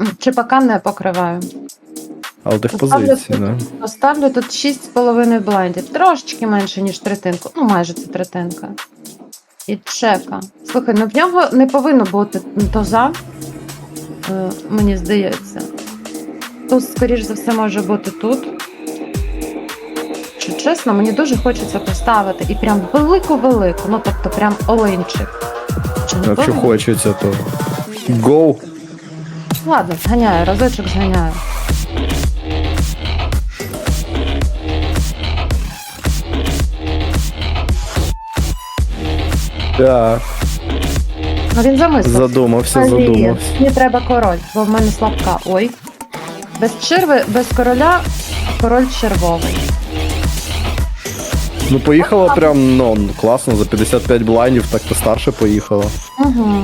М-м, не покриваю. Але ти в позиції, тут- да? Поставлю тут 6,5 блайндів. Трошечки менше, ніж третинку. Ну, майже це третинка. І чека. Слухай, ну в нього не повинно бути тоза, е, мені здається. Туз, скоріш за все, може бути тут. Що чесно, мені дуже хочеться поставити і прям велику-велику, ну тобто прям оленчик. Чи не Якщо повинно? хочеться, то. Go! Ладно, зганяю, разочок зганяю. Так, Ну він замислив. задумався, Блін, задумався. Мені треба король, бо в мене слабка. Ой. Без черви, без короля, король червовий. Ну, поїхала прям, ну, класно, за 55 блайндів, так то старше поїхала. Угу.